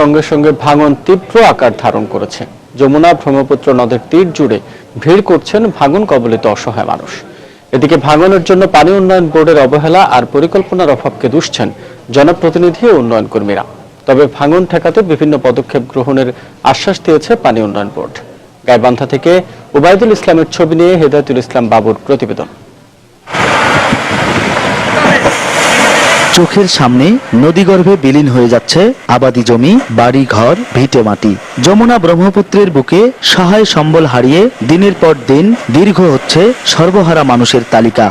সঙ্গে সঙ্গে ভাঙন তীব্র আকার ধারণ করেছে। যমুনা ব্রহ্মপুত্র নদের তীর জুড়ে ভিড় করছেন ভাঙন কবলিত অসহায় মানুষ। এদিকে ভাঙনের জন্য পানি উন্নয়ন বোর্ডের অবহেলা আর পরিকল্পনার অভাবকে দুষছেন জনপ্রতিনিধি ও উন্নয়ন কর্মীরা। তবে ভাঙন ঠেকাতে বিভিন্ন পদক্ষেপ গ্রহণের আশ্বাস দিয়েছে পানি উন্নয়ন বোর্ড। গাইবান্ধা থেকে ওবায়দুল ইসলামের ছবি নিয়ে হেদায়তুল ইসলাম বাবুর প্রতিবেদন। চোখের সামনে নদীগর্ভে বিলীন হয়ে যাচ্ছে আবাদি জমি, বাড়ি, ঘর, ভিটে মাটি। যমুনা ব্রহ্মপুত্রের বুকে সহায় সম্বল হারিয়ে দিনের পর দিন দীর্ঘ হচ্ছে সর্বহারা মানুষের তালিকা।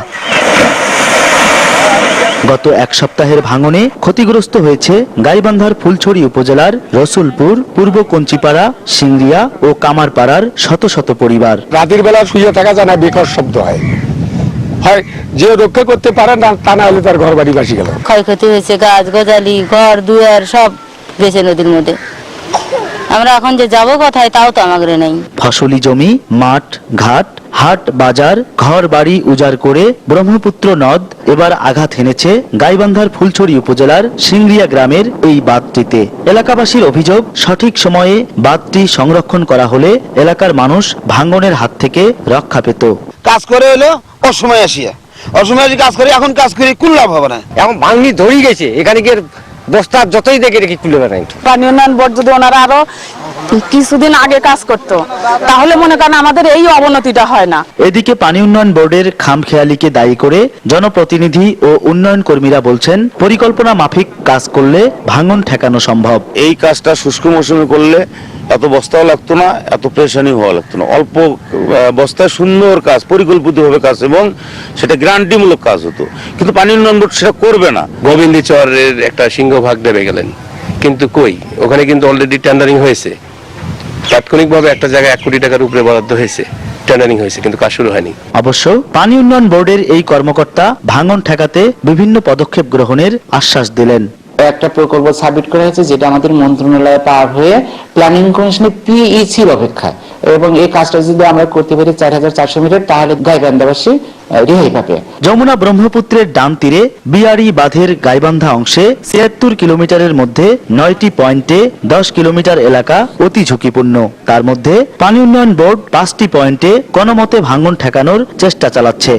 গত এক সপ্তাহের ভাঙনে ক্ষতিগ্রস্ত হয়েছে গাইবান্ধার ফুলছড়ি উপজেলার রসুলপুর, পূর্ব কঞ্চিপাড়া সিংরিয়া ও কামারপাড়ার শত শত পরিবার। রাতের বেলা শুয়ে থাকা যায় না বেকার শব্দ হয়। হয় যে রক্ষা করতে পারে না তা না হলে তার ঘর বাড়ি বাসি গেল। ক্ষয়ক্ষতি হয়েছে গাছ গজালি ঘর দুয়ার সব বেঁচে নদীর মধ্যে। আমরা এখন যে যাব কোথায় তাও তো আমাদের নেই। ফসলি জমি মাঠ ঘাট হাট বাজার ঘর বাড়ি উজাড় করে ব্রহ্মপুত্র নদ এবার আঘাত হেনেছে গাইবান্ধার ফুলছড়ি উপজেলার সিংরিয়া গ্রামের এই বাঁধটিতে। এলাকাবাসীর অভিযোগ সঠিক সময়ে বাঁধটি সংরক্ষণ করা হলে এলাকার মানুষ ভাঙ্গনের হাত থেকে রক্ষা পেত। কাজ করে হলো অসময় আসিয়া। অসময় আসি কাজ করি এখন কাজ করি কোন লাভ হবে না? এখন ভাঙনি ধরি গেছে এখানে গিয়ে বস্তা যতই দেখে রেখে খুলে বেড়াই পানি উন্নয়ন বোর্ড যদি ওনারা আরও কিছুদিন আগে কাজ করতো। তাহলে মনে করেন আমাদের এই অবনতিটা হয় না। এদিকে পানি উন্নয়ন বোর্ডের খামখেয়ালিকে দায়ী করে জনপ্রতিনিধি ও উন্নয়ন কর্মীরা বলছেন পরিকল্পনা মাফিক কাজ করলে ভাঙন ঠেকানো সম্ভব। এই কাজটা শুষ্ক মৌসুমে করলে এত বস্তাও লাগতো না এত প্রেশানি হওয়া লাগতো না। অল্প বস্তায় সুন্দর কাজ পরিকল্পিত পরিকল্পিতভাবে কাজ এবং সেটা গ্রান্টিমূলক কাজ হতো। কিন্তু পানি উন্নয়ন বোর্ড সেটা করবে না। গোবিন্দচরের একটা সিংহভাগ দেবে গেলেন। কিন্তু কই? ওখানে কিন্তু অলরেডি টেন্ডারিং হয়েছে। তাৎক্ষণিকভাবে একটা জায়গায় এক কোটি টাকার উপরে বরাদ্দ হয়েছে টেন্ডারিং হয়েছে, কিন্তু কাজ শুরু হয়নি। অবশ্য পানি উন্নয়ন বোর্ডের এই কর্মকর্তা ভাঙন ঠেকাতে বিভিন্ন পদক্ষেপ গ্রহণের আশ্বাস দিলেন। একটা প্রকল্প সাবমিট করা হয়েছে, যেটা আমাদের মন্ত্রণালয়ে পার হয়ে প্ল্যানিং কমিশনে পিইসির অপেক্ষায়। এবং এই কাজটা যদি আমরা করতে পারি চার হাজার চারশো মিটার, তাহলে গাইবান্ধাবাসী রেহাই পাবে। যমুনা ব্রহ্মপুত্রের ডান তীরে বিয়ারি বাঁধের গাইবান্ধা অংশে ছিয়াত্তর কিলোমিটারের মধ্যে নয়টি পয়েন্টে দশ কিলোমিটার এলাকা অতি ঝুঁকিপূর্ণ। তার মধ্যে পানি উন্নয়ন বোর্ড পাঁচটি পয়েন্টে কোনোমতে ভাঙন ঠেকানোর চেষ্টা চালাচ্ছে।